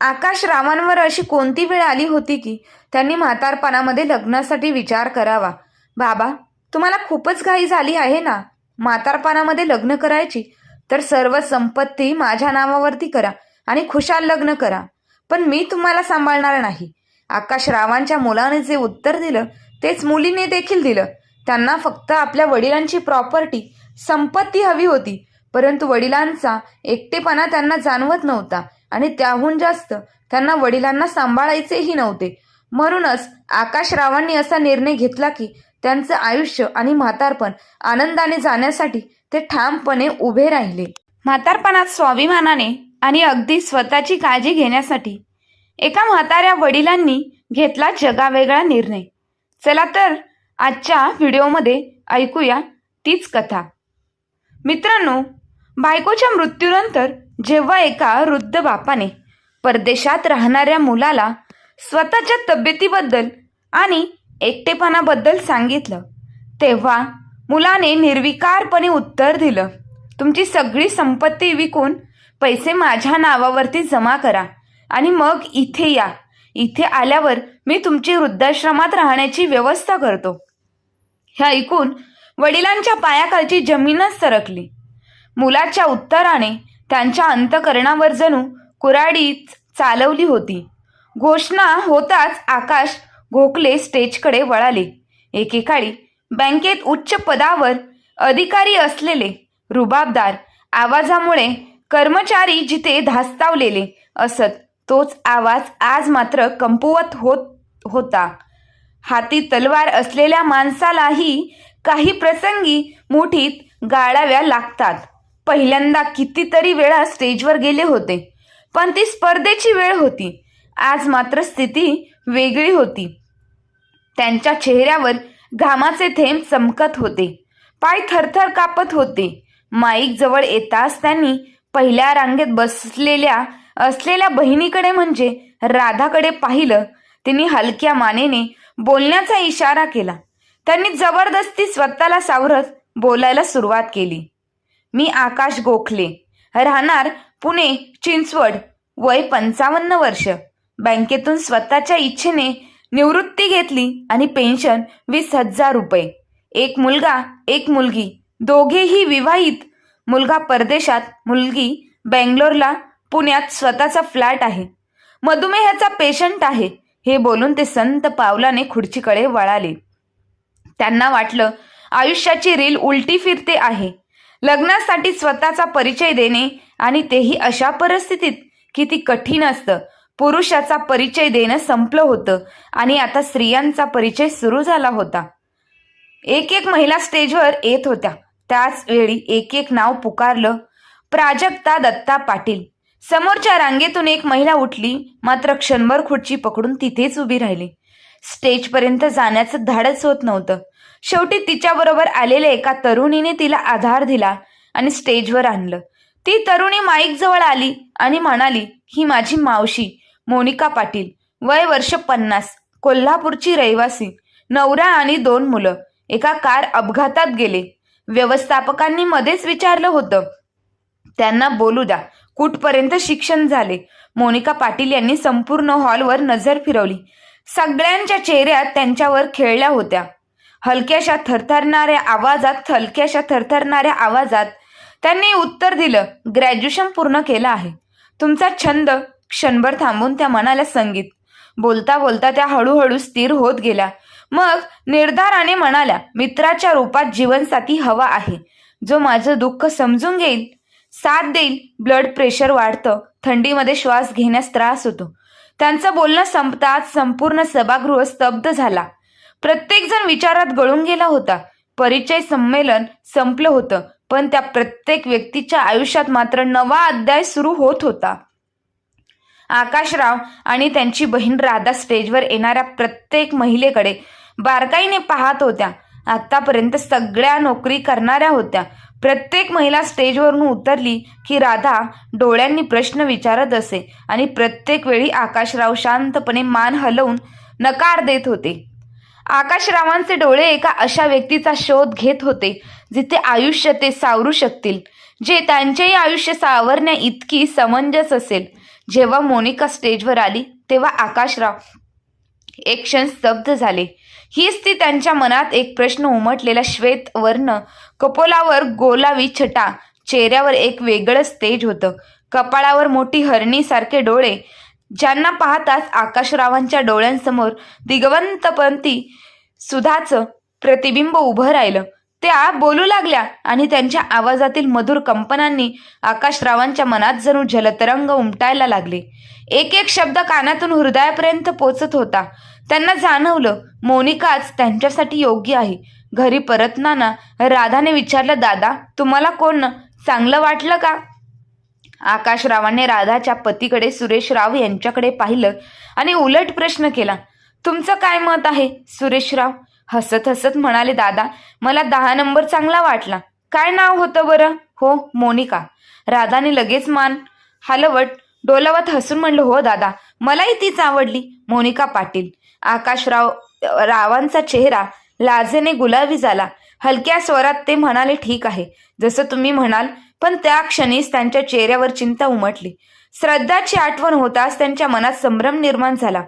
आकाश रामांवर अशी कोणती वेळ आली होती की? त्यांनी म्हातारपणामध्ये लग्नासाठी विचार करावा. बाबा तुम्हाला खूपच घाई झाली आहे ना? म्हातारपणामध्ये लग्न करायची? तर सर्व संपत्ती माझ्या नावावरती करा आणि खुशाल लग्न करा. पण मी तुम्हाला सांभाळणार नाही. आकाश रावांच्या मुलाने जे उत्तर दिलं तेच मुलीने देखील दिलं. त्यांना फक्त आपल्या वडिलांची प्रॉपर्टी संपत्ती हवी होती. परंतु वडिलांचा एकटेपणा त्यांना जाणवत नव्हता. आणि त्याहून जास्त त्यांना वडिलांना सांभाळायचेही नव्हते. म्हणूनच आकाश रावांनी असा निर्णय घेतला की त्यांचं आयुष्य आणि म्हातारपण आनंदाने जाण्यासाठी ते ठामपणे उभे राहिले. म्हातारपणात स्वाभिमानाने आणि अगदी स्वतःची काळजी घेण्यासाठी एका म्हाताऱ्या वडिलांनी घेतला जगावेगळा निर्णय. चला तर आजच्या व्हिडिओमध्ये ऐकूया तीच कथा. मित्रांनो बायकोच्या मृत्यूनंतर जेव्हा एका वृद्ध बापाने परदेशात राहणाऱ्या मुलाला स्वतःच्या तब्येतीबद्दल आणि एकटेपणाबद्दल सांगितलं तेव्हा मुलाने निर्विकारपणे उत्तर दिलं तुमची सगळी संपत्ती विकून पैसे माझ्या नावावरती जमा करा आणि मग इथे या. इथे आल्यावर मी तुमची वृद्धाश्रमात राहण्याची व्यवस्था करतो. हे ऐकून वडिलांच्या पायाखालची जमीनच सरकली. मुलाच्या उत्तराने त्यांच्या अंतकरणावर जणू कुराडीच चालवली होती. घोषणा होताच आकाश गोखले स्टेजकडे वळाले. एकेकाळी बँकेत उच्च पदावर अधिकारी असलेले रुबाबदार आवाजामुळे कर्मचारी जिथे धास्तावलेले असत तोच आवाज आज मात्र कमकुवत होत होता. हाती तलवार असलेल्या माणसालाही काही प्रसंगी मुठीत गाळाव्या लागतात. पहिल्यांदा कितीतरी वेळा स्टेजवर गेले होते पण ती स्पर्धेची वेळ होती. आज मात्र स्थिती वेगळी होती. त्यांच्या चेहऱ्यावर घामाचे थेंब चमकत होते. पाय थरथर कापत होते. माईक जवळ येताच त्यांनी पहिल्या रांगेत बसलेल्या असलेल्या बहिणीकडे म्हणजे राधाकडे पाहिलं. तिने हलक्या मानेने बोलण्याचा इशारा केला. त्यांनी जबरदस्ती स्वतःला सावरत बोलायला सुरुवात केली. मी आकाश गोखले. राहणार पुणे चिंचवड वय पंचावन्न वर्ष. बँकेतून स्वतःच्या इच्छेने निवृत्ती घेतली आणि पेन्शन वीस हजार रुपये. एक मुलगा एक मुलगी. दोघेही विवाहित. मुलगा परदेशात मुलगी बेंगलोरला पुण्यात स्वतःचा फ्लॅट आहे. मधुमेहाचा पेशंट आहे. हे बोलून ते संत पावलाने खुर्चीकडे वळाले. त्यांना वाटलं आयुष्याची रील उलटी फिरते आहे. लग्नासाठी स्वतःचा परिचय देणे आणि तेही अशा परिस्थितीत किती कठीण असतं. पुरुषाचा परिचय देणं संपलं होतं आणि आता स्त्रियांचा परिचय सुरू झाला होता. एक एक महिला स्टेजवर येत होत्या. त्याच वेळी एक एक नाव पुकारलं. प्राजक्ता दत्ता पाटील. समोरच्या रांगेतून एक महिला उठली. मात्र क्षणभर खुर्ची पकडून तिथेच उभी राहिली. स्टेजपर्यंत जाण्याचं धाडच होत नव्हतं. शेवटी तिच्याबरोबर आलेल्या एका तरुणीने तिला आधार दिला आणि स्टेजवर आणलं. ती तरुणी माईकजवळ आली आणि म्हणाली ही माझी मावशी मोनिका पाटील. वय वर्ष पन्नास. कोल्हापूरची रहिवासी. नवरा आणि दोन मुलं. एका कार अपघातात गेले. व्यवस्थापकांनी मध्येच विचारलं होतं. त्यांना बोलू द्या. कुठपर्यंत शिक्षण झाले? मोनिका पाटील यांनी संपूर्ण हॉलवर नजर फिरवली. सगळ्यांच्या चेहऱ्यात त्यांच्यावर खेळल्या होत्या. हलक्याशा थरथरणाऱ्या आवाजात हलक्याशा थरथरणाऱ्या आवाजात त्यांनी उत्तर दिलं ग्रॅज्युएशन पूर्ण केलं आहे. तुमचा छंद क्षणभर थांबून त्या मनाला संगीत. बोलता बोलता त्या हळूहळू स्थिर होत गेल्या. मग निर्धाराने म्हणाल्या मित्राच्या रूपात जीवनसाथी हवा आहे. जो माझं दुःख समजून घेईल साथ देईल ब्लड प्रेशर वाढतं थंडीमध्ये श्वास घेण्यास त्रास होतो. त्यांचं बोलणं संपताच संपूर्ण सभागृह स्तब्ध झाला. प्रत्येकजण विचारात गळून गेला होता. परिचय संमेलन संपलं होतं पण त्या प्रत्येक व्यक्तीच्या आयुष्यात मात्र नवा अध्याय सुरू होत होता. आकाशराव आणि त्यांची बहीण राधा स्टेजवर येणाऱ्या प्रत्येक महिलेकडे बारकाईने पाहत होत्या. आतापर्यंत सगळ्या नोकरी करणाऱ्या होत्या. प्रत्येक महिला स्टेजवरून उतरली की राधा डोळ्यांनी प्रश्न विचारत असे आणि प्रत्येक वेळी आकाशराव शांतपणे मान हलवून नकार देत होते. आकाशरावांचे डोळे एका अशा व्यक्तीचा शोध घेत होते जिथे आयुष्य ते सावरू शकतील जे त्यांचेही आयुष्य सावरण्या इतकी समंजस असेल. जेव्हा मोनिका स्टेजवर आली तेव्हा आकाशराव एक क्षण स्तब्ध झाले. हीच ती त्यांच्या मनात एक प्रश्न उमटलेला श्वेत वर्ण कपोलावर गोलावी छटा चेहऱ्यावर एक वेगळंच तेज होतं. कपाळावर मोठी हरणीसारखे डोळे ज्यांना पाहताच आकाशरावांच्या डोळ्यांसमोर दिगवंतपंथी सुधाचं प्रतिबिंब उभं राहिलं. त्या बोलू लागल्या आणि त्यांच्या आवाजातील मधुर कंपनांनी आकाशरावांच्या मनात जणू जलतरंग उमटायला लागले. एक एक शब्द कानातून हृदयापर्यंत पोचत होता. त्यांना जाणवलं मोनिकाच त्यांच्यासाठी योग्य आहे. घरी परतताना राधाने विचारलं दादा तुम्हाला कोण? चांगलं वाटलं का? आकाशरावांनी राधाच्या पतीकडे सुरेश राव यांच्याकडे पाहिलं आणि उलट प्रश्न केला तुमचं काय मत आहे? सुरेशराव हसत हसत म्हणाले दादा मला दहा नंबर चांगला वाटला. काय नाव होतं बरं? हो मोनिका. राधाने लगेच मान हलवट डोलावत हसून म्हणलं हो दादा मलाही तीच आवडली. मोनिका पाटील आकाशराव रावांचा चेहरा लाजेने गुलाबी झाला. हलक्या स्वरात ते म्हणाले ठीक आहे. जसं तुम्ही म्हणाल पण त्या क्षणीच त्यांच्या चेहऱ्यावर चिंता उमटली. श्रद्धाची आठवण होताच त्यांच्या मनात संभ्रम निर्माण झाला.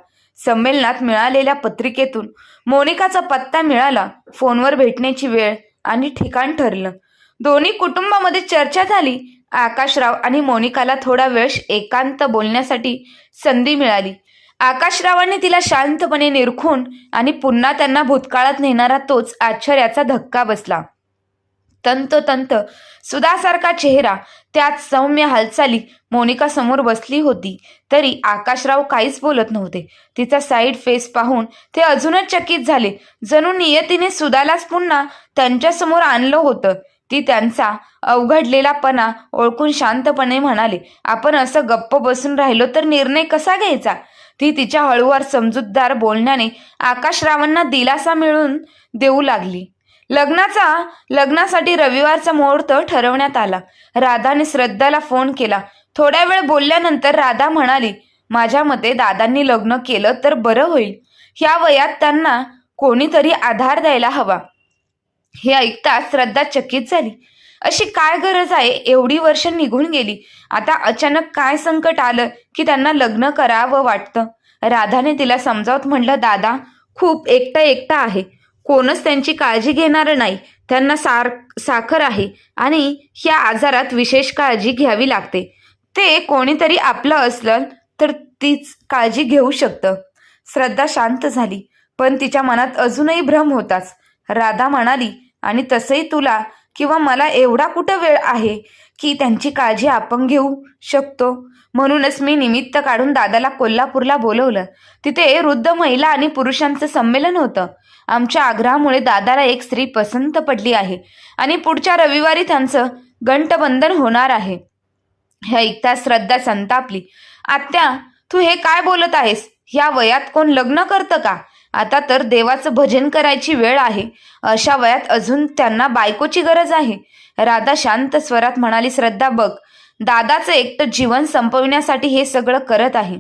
संमेलनात मिळालेल्या पत्रिकेतून मोनिकाचा पत्ता मिळाला फोनवर भेटण्याची वेळ आणि ठिकाण ठरलं. दोन्ही कुटुंबामध्ये चर्चा झाली. आकाशराव आणि मोनिकाला थोडा वेळ एकांत बोलण्यासाठी संधी मिळाली. आकाशरावांनी तिला शांतपणे निरखून आणि पुन्हा त्यांना भूतकाळात नेणारा तोच आश्चर्याचा धक्का बसला. तंतोतंत सुधासारखा चेहरा त्यात सौम्य हालचाली मोनिका समोर बसली होती. तरी आकाशराव काहीच बोलत नव्हते. तिचा साईड फेस पाहून ते अजूनच चकित झाले. जणू नियतीने सुधालाच पुन्हा त्यांच्यासमोर आणलं होतं. ती त्यांचा अवघडलेलापणा ओळखून शांतपणे म्हणाले आपण असं गप्प बसून राहिलो तर निर्णय कसा घ्यायचा? ती तिच्या हळूवार समजूतदार बोलण्याने आकाशरावांना दिलासा मिळून देऊ लागली. लग्नाचा लग्नासाठी रविवारचा मुहूर्त ठरवण्यात आला. राधाने श्रद्धाला फोन केला. थोड्या वेळ बोलल्यानंतर राधा म्हणाली माझ्या मते दादांनी लग्न केलं तर बरं होईल. ह्या वयात त्यांना कोणीतरी आधार द्यायला हवा. हे ऐकताच श्रद्धा चकित झाली. अशी काय गरज आहे? एवढी वर्ष निघून गेली. आता अचानक काय संकट आलं की त्यांना लग्न करावं वाटतं? राधाने तिला समजावत म्हणलं दादा खूप एकटा एकटा आहे. कोणच त्यांची काळजी घेणारं नाही. त्यांना सार साखर आहे आणि ह्या आजारात विशेष काळजी घ्यावी लागते. ते कोणीतरी आपलं असलं तर तीच काळजी घेऊ शकतं. श्रद्धा शांत झाली पण तिच्या मनात अजूनही भ्रम होताच. राधा म्हणाली आणि तसंही तुला किंवा मला एवढा कुठं वेळ आहे की त्यांची काळजी आपण घेऊ शकतो? म्हणूनच मी निमित्त काढून दादाला कोल्हापूरला बोलवलं. तिथे वृद्ध महिला आणि पुरुषांचं संमेलन होतं. आमच्या आग्रहामुळे दादाला एक स्त्री पसंत पडली आहे. आणि पुढच्या रविवारी त्यांचं गंटबंधन होणार आहे. हे ऐकता श्रद्धा संतापली. आत्या तू हे काय बोलत आहेस? ह्या वयात कोण लग्न करतं का? आता तर देवाचं भजन करायची वेळ आहे. अशा वयात अजून त्यांना बायकोची गरज आहे. राधा शांत स्वरात म्हणाली श्रद्धा बघ. दादाचं एकटं जीवन संपविण्यासाठी हे सगळं करत आहे.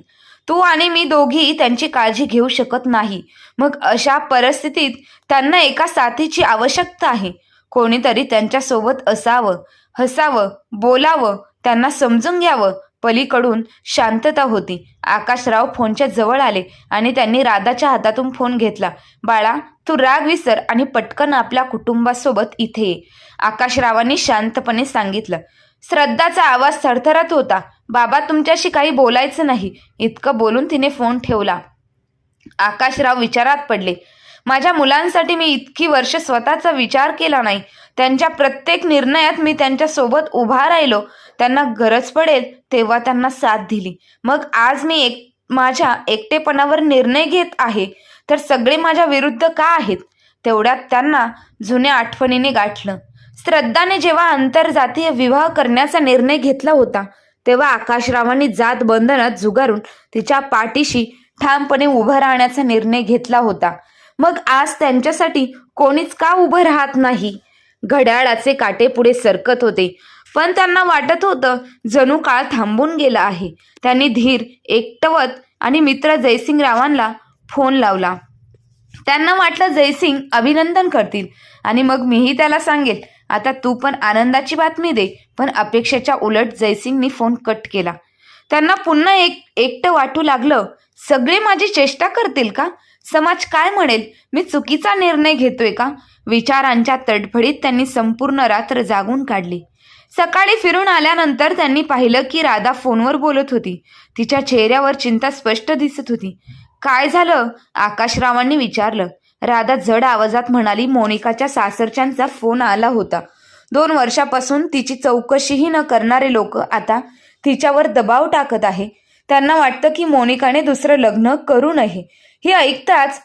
तू आणि मी दोघी त्यांची काळजी घेऊ शकत नाही. मग अशा परिस्थितीत त्यांना एका साथीची आवश्यकता आहे. कोणीतरी त्यांच्यासोबत असावं हसावं बोलावं त्यांना समजून घ्यावं. पलीकडून शांतता होती. आकाशराव फोनच्या जवळ आले आणि त्यांनी राधाच्या हातातून फोन घेतला. बाळा तू राग विसर आणि पटकन आपल्या कुटुंबासोबत इथे ये. आकाशरावांनी शांतपणे सांगितलं. श्रद्धाचा आवाज थरथरत होता. बाबा तुमच्याशी काही बोलायचं नाही. इतकं बोलून तिने फोन ठेवला. आकाशराव विचारात पडले. माझ्या मुलांसाठी मी इतकी वर्ष स्वतःचा विचार केला नाही. त्यांच्या प्रत्येक निर्णयात मी त्यांच्यासोबत उभा राहिलो. त्यांना गरज पडेल तेव्हा त्यांना साथ दिली. मग आज मी एक माझ्या एकटेपणावर निर्णय घेत आहे. तर सगळे माझ्या विरुद्ध का आहेत? तेवढ्यात त्यांना जुन्या आठवणीने गाठलं. श्रद्धाने जेव्हा आंतरजातीय विवाह करण्याचा निर्णय घेतला होता तेव्हा आकाशरावांनी जात बंधनात जुगारून तिच्या पाठीशी ठामपणे उभं राहण्याचा निर्णय घेतला होता. मग आज त्यांच्यासाठी कोणीच का उभं राहत नाही? घड्याळाचे काटे पुढे सरकत होते. पण त्यांना वाटत होतं जणू काळ थांबून गेला आहे. त्यांनी धीर एकटवत आणि मित्र जयसिंग रावांना फोन लावला. त्यांना वाटलं जयसिंग अभिनंदन करतील. आणि मग मीही त्याला सांगेल आता तू पण आनंदाची बातमी दे. पण अपेक्षेच्या उलट जयसिंगनी फोन कट केला. त्यांना पुन्हा एक एकटं वाटू लागलं. सगळे माझी चेष्टा करतील का? समाज काय म्हणेल? मी चुकीचा निर्णय घेतोय का? विचारांच्या तडफडीत त्यांनी संपूर्ण रात्र जागून काढली. सकाळी फिरून आल्यानंतर त्यांनी पाहिलं की राधा फोनवर बोलत होती. तिच्या चेहऱ्यावर चिंता स्पष्ट दिसत होती. काय झालं? आकाशरावांनी विचारलं. राधा जड आवाजात म्हणाली मोनिकाच्या सासरच्यांचा फोन आला होता. दोन वर्षापासून तिची चौकशीही न करणारे लोक आता तिच्यावर दबाव टाकत आहे. त्यांना वाटतं की मोनिकाने दुसरं लग्न करू नये. हे ऐकताच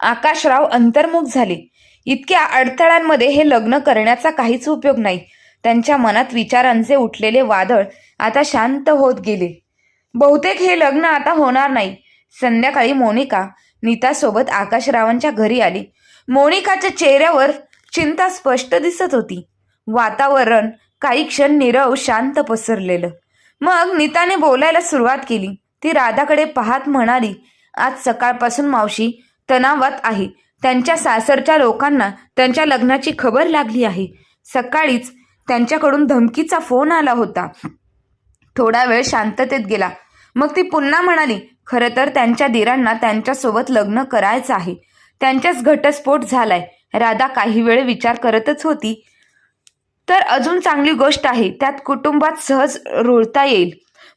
आकाशराव अंतर्मुख झाले. इतक्या अडथळ्यांमध्ये हे लग्न करण्याचा काहीच उपयोग नाही. त्यांच्या मनात विचारांचे उठलेले वादळ आता शांत होत गेले. बहुतेक हे लग्न आता होणार नाही. संध्याकाळी मोनिका नीतासोबत आकाशरावांच्या घरी आली. मोनिकाच्या चेहऱ्यावर चिंता स्पष्ट दिसत होती. वातावरण काही क्षण निरव शांत पसरलेलं. मग नीताने बोलायला सुरुवात केली. ती राधाकडे पाहत म्हणाली आज सकाळपासून मावशी तणावात आहे. त्यांच्या सासरच्या लोकांना त्यांच्या लग्नाची खबर लागली आहे. सकाळीच त्यांच्याकडून धमकीचा फोन आला होता. थोडा वेळ शांततेत गेला. मग ती पुन्हा म्हणाली खरं तर त्यांच्या दिरांना त्यांच्यासोबत लग्न करायचं आहे. त्यांच्याच घटस्फोट झालाय. राधा काही वेळ विचार करतच होती. तर अजून चांगली गोष्ट आहे त्यात कुटुंबात सहज रुळता येईल.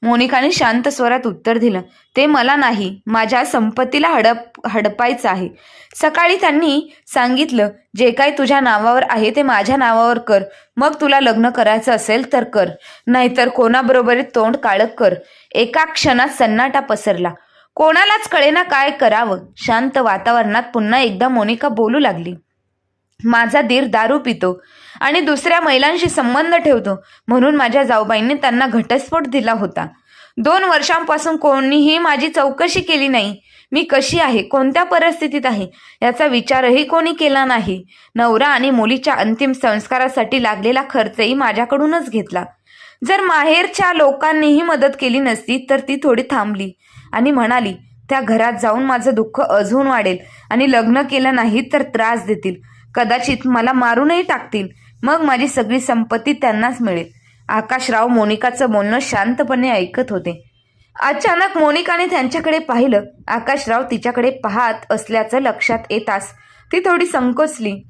मोनिकाने शांत स्वरात उत्तर दिलं. ते मला नाही माझ्या संपत्तीला हडप हडपायचं आहे. सकाळी त्यांनी सांगितलं जे काही तुझ्या नावावर आहे ते माझ्या नावावर कर. मग तुला लग्न करायचं असेल तर कर. नाहीतर कोणाबरोबर तोंड काळक कर. एका क्षणात सन्नाटा पसरला. कोणालाच कळेना काय करावं. शांत वातावरणात पुन्हा एकदा मोनिका बोलू लागली. माझा दीर दारू पितो आणि दुसऱ्या महिलांशी संबंध ठेवतो म्हणून माझ्या जाऊबाईंनी त्यांना घटस्फोट दिला होता. दोन वर्षांपासून कोणीही माझी चौकशी केली नाही. मी कशी आहे? कोणत्या परिस्थितीत आहे? याचा विचारही कोणी केला नाही. नवरा आणि मुलीच्या अंतिम संस्कारासाठी लागलेला खर्चही माझ्याकडूनच घेतला. जर माहेरच्या लोकांनीही मदत केली नसती तर ती थोडी थांबली आणि म्हणाली त्या घरात जाऊन माझं दुःख अजून वाढेल आणि लग्न केलं नाही तर त्रास देतील. कदाचित मला मारूनही टाकतील. मग माझी सगळी संपत्ती त्यांनाच मिळेल. आकाशराव मोनिकाचं बोलणं शांतपणे ऐकत होते. अचानक मोनिकाने त्यांच्याकडे पाहिलं. आकाशराव तिच्याकडे पाहत असल्याचं लक्षात येताच ती थोडी संकोचली.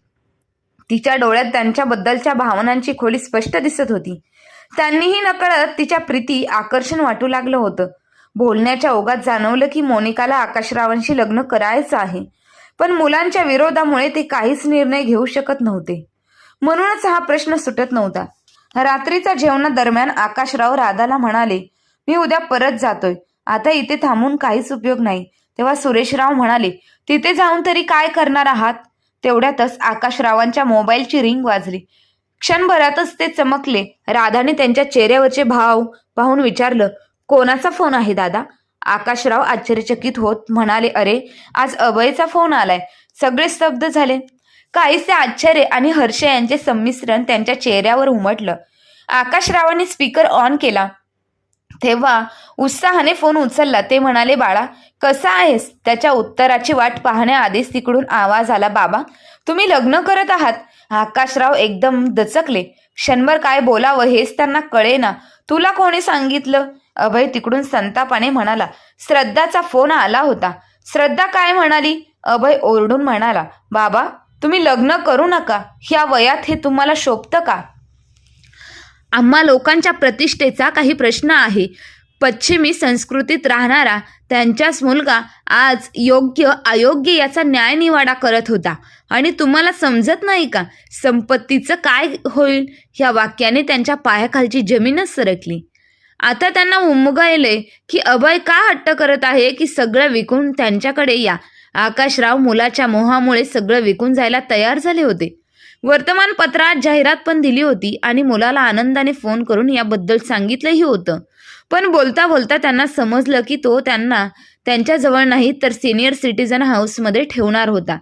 तिच्या डोळ्यात त्यांच्याबद्दलच्या भावनांची खोली स्पष्ट दिसत होती. त्यांनीही नकळत तिच्या प्रीती आकर्षण वाटू लागलं होतं. बोलण्याच्या ओघात जाणवलं की मोनिकाला आकाशरावांशी लग्न करायचं आहे. पण मुलांच्या विरोधामुळे ते काहीच निर्णय घेऊ शकत नव्हते. म्हणूनच हा प्रश्न सुटत नव्हता. रात्रीच्या जेवणादरम्यान आकाशराव राधाला म्हणाले मी उद्या परत जातोय. आता इथे थांबून काहीच उपयोग नाही. तेव्हा सुरेशराव म्हणाले तिथे जाऊन तरी काय करणार आहात? तेवढ्यातच आकाशरावांच्या मोबाईलची रिंग वाजली. क्षणभरातच ते चमकले. राधाने त्यांच्या चेहऱ्यावरचे भाव पाहून विचारलं कोणाचा फोन आहे दादा? आकाशराव आश्चर्यचकित होत म्हणाले अरे आज अभयचा फोन आलाय. सगळे स्तब्ध झाले. काहीसे आश्चर्य आणि हर्ष यांचे संमिश्रण त्यांच्या चेहऱ्यावर उमटलं. आकाशरावाने स्पीकर ऑन केला. तेव्हा उत्साहाने फोन उचलला. ते म्हणाले बाळा कसा आहेस त्याच्या उत्तराची वाट पाहण्याआधीच तिकडून आवाज आला बाबा तुम्ही लग्न करत आहात आकाशराव एकदम दचकले. क्षणभर काय बोलावं हेच त्यांना कळेना. तुला कोणी सांगितलं? अभय तिकडून संतापाने म्हणाला श्रद्धाचा फोन आला होता. श्रद्धा काय म्हणाली? अभय ओरडून म्हणाला बाबा तुम्ही लग्न करू नका. ह्या वयात हे तुम्हाला शोभतं का? आम्हा लोकांच्या प्रतिष्ठेचा काही प्रश्न आहे. पश्चिमी संस्कृतीत राहणारा त्यांचाच मुलगा आज योग्य अयोग्य याचा न्यायनिवाडा करत होता. आणि तुम्हाला समजत नाही का? संपत्तीचं काय होईल? ह्या वाक्याने त्यांच्या पायाखालची जमीनच सरकली. आता त्यांना उमगायले की अभय का हट्ट करत आहे की सगळं विकून त्यांच्याकडे या? आकाशराव मुलाच्या मोहामुळे सगळं विकून जायला तयार झाले होते. वर्तमानपत्रात जाहिरात पण दिली होती आणि मुलाला आनंदाने फोन करून याबद्दल सांगितलंही होतं. पण बोलता बोलता त्यांना समजलं की तो त्यांना त्यांच्याजवळ नाही तर सिनियर सिटीजन हाऊसमध्ये ठेवणार होता.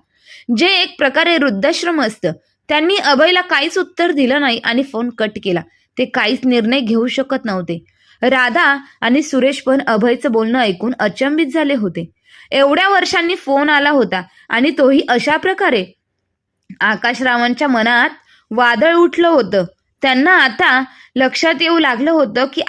जे एक प्रकारे वृद्धाश्रम असतं. त्यांनी अभयला काहीच उत्तर दिलं नाही आणि फोन कट केला. ते काहीच निर्णय घेऊ शकत नव्हते. राधा आणि सुरेश पण अभयचं बोलणं ऐकून अचंबित झाले होते. एवढ्या वर्षांनी फोन आला होता आणि तोही अशा प्रकारे. आकाशरावांच्या मनात वादळ उठलं होतं. त्यांना आता लक्षात येऊ लागलं होतं की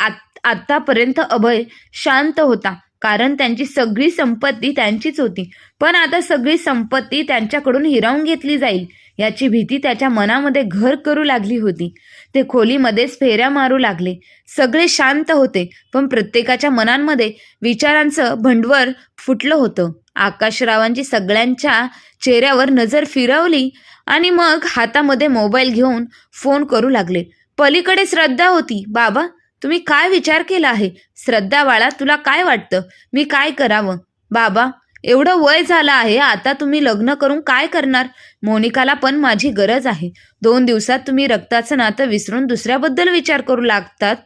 आतापर्यंत अभय शांत होता कारण त्यांची सगळी संपत्ती त्यांचीच होती. पण आता सगळी संपत्ती त्यांच्याकडून हिरावून घेतली जाईल याची भीती त्याच्या मनामध्ये घर करू लागली होती. ते खोलीमध्येच फेऱ्या मारू लागले. सगळे शांत होते पण प्रत्येकाच्या मनांमध्ये विचारांचं भंडवर फुटलं होतं. आकाशरावांची सगळ्यांच्या चेहऱ्यावर नजर फिरवली आणि मग हातामध्ये मोबाईल घेऊन फोन करू लागले. पलीकडे श्रद्धा होती. बाबा तुम्ही काय विचार केला आहे? श्रद्धा बाळा तुला काय वाटतं? मी काय करावं? बाबा एवढं वय झालं आहे आता तुम्ही लग्न करून काय करणार? मोनिकाला पण माझी गरज आहे. दोन दिवसात तुम्ही रक्ताचं नातं विसरून दुसऱ्याबद्दल विचार करू लागतात?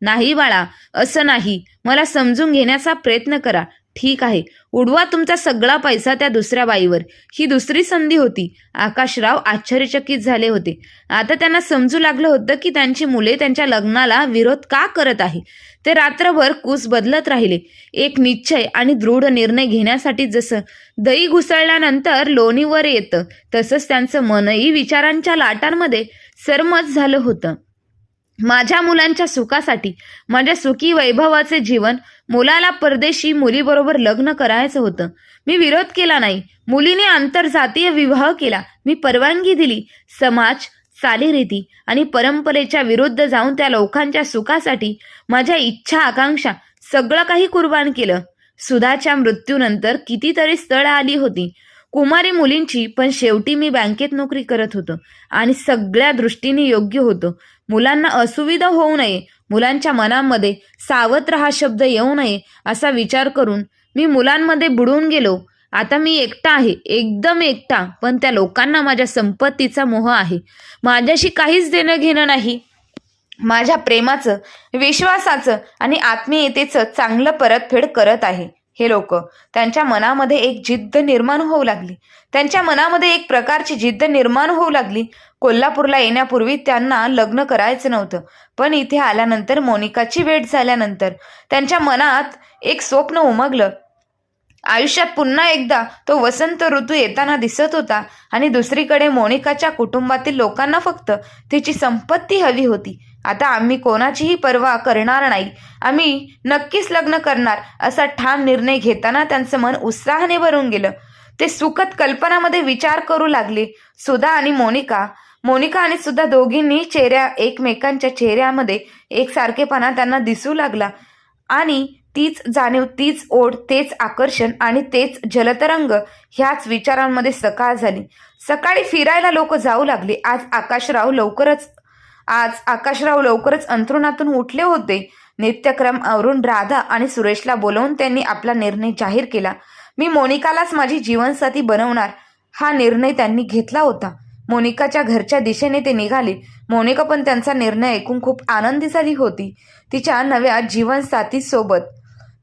नाही बाळा असं नाही. मला समजून घेण्याचा प्रयत्न करा. ठीक आहे. उडवा तुमचा सगळा पैसा त्या दुसऱ्या बाईवर. ही दुसरी संधी होती. आकाशराव आश्चर्यचकित झाले होते. आता त्यांना समजू लागलं होतं की त्यांची मुले त्यांच्या लग्नाला विरोध का करत आहे? ते रात्रभर कूस बदलत राहिले. एक निश्चय आणि दृढ निर्णय घेण्यासाठी जसं दही घुसळल्यानंतर लोणीवर येतं तसंच त्यांचं मनही विचारांच्या लाटांमध्ये सरमत झालं होतं. माझ्या मुलांच्या सुखासाठी माझ्या सुखी वैभवाचे जीवन मुलाला परदेशी मुलीबरोबर लग्न करायचं होतं. मी विरोध केला नाही. मुलीने आंतरजातीय विवाह केला. मी परवानगी दिली. समाज चालीरीती आणि परंपरेच्या विरुद्ध जाऊन त्या लोकांच्या सुखासाठी माझ्या इच्छा आकांक्षा सगळं काही कुर्बान केलं. सुधाच्या मृत्यूनंतर कितीतरी स्थळ आली होती. कुमारी मुलींची पण शेवटी मी बँकेत नोकरी करत होतो आणि सगळ्या दृष्टीने योग्य होतं. मुलांना असुविधा होऊ नये मुलांच्या मनामध्ये सावत्र हा शब्द येऊ नये असा विचार करून मी मुलांमध्ये बुडून गेलो. आता मी एकटा आहे एकदम एकटा पण त्या लोकांना माझ्या संपत्तीचा मोह आहे. माझ्याशी काहीच देणं घेणं नाही. माझ्या प्रेमाचं विश्वासाचं आणि आत्मीयतेचं चांगलं परतफेड करत आहे. हे लोक त्यांच्या मनामध्ये एक जिद्द निर्माण होऊ लागली. त्यांच्या मनामध्ये एक प्रकारची जिद्द निर्माण होऊ लागली. कोल्हापूरला येण्यापूर्वी त्यांना लग्न करायचं नव्हतं. पण इथे आल्यानंतर मोनिकाची भेट झाल्यानंतर त्यांच्या मनात एक स्वप्न उमगलं. आयुष्यात पुन्हा एकदा तो वसंत ऋतू येताना दिसत होता आणि दुसरीकडे मोनिकाच्या कुटुंबातील लोकांना फक्त तिची संपत्ती हवी होती. आता आम्ही कोणाचीही पर्वा करणार नाही. आम्ही नक्कीच लग्न करणार असा ठाम निर्णय घेताना त्यांचं मन उत्साहाने भरून गेलं. ते सुखद कल्पनामध्ये विचार करू लागले. सुधा आणि मोनिका मोनिका आणि सुद्धा दोघींनी चेहऱ्या एकमेकांच्या चेहऱ्यामध्ये एकसारखेपणा त्यांना दिसू लागला. आणि तीच जाणीव तीच ओढ तेच आकर्षण आणि तेच जलतरंग ह्याच विचारांमध्ये सकाळ झाली. सकाळी फिरायला लोक जाऊ लागले. आज आकाशराव लवकरच आज आकाशराव लवकरच अंथरुणातून उठले होते. नित्यक्रम आवरून राधा आणि सुरेशला बोलवून त्यांनी आपला निर्णय जाहीर केला. मी मोनिकालाच माझी जीवनसाथी बनवणार हा निर्णय त्यांनी घेतला होता. मोनिकाच्या घरच्या दिशेने ते निघाले. मोनिका पण त्यांचा निर्णय ऐकून खूप आनंदी झाली होती. तिच्या नव्या जीवनसाथीसोबत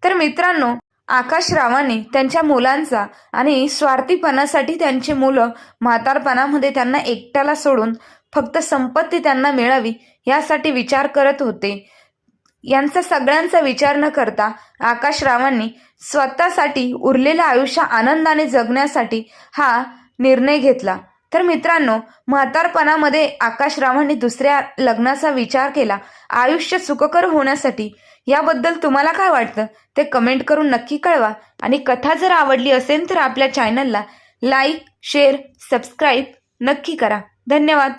तर मित्रांनो आकाशरावाने त्यांच्या मुलांचा आणि स्वार्थीपणासाठी त्यांची मुलं म्हातारपणामध्ये त्यांना एकट्याला सोडून फक्त संपत्ती त्यांना मिळावी यासाठी विचार करत होते. यांचा सगळ्यांचा विचार न करता आकाशरावांनी स्वतःसाठी उरलेलं आयुष्य आनंदाने जगण्यासाठी हा निर्णय घेतला. तर मित्रांनो म्हातारपणामध्ये आकाशरावांनी दुसऱ्या लग्नाचा विचार केला. आयुष्य सुखकर होण्यासाठी याबद्दल तुम्हाला काय वाटतं? ते कमेंट करून नक्की कळवा. आणि कथा जर आवडली असेल तर आपल्या चॅनलला लाईक शेअर सबस्क्राईब नक्की करा. धन्यवाद.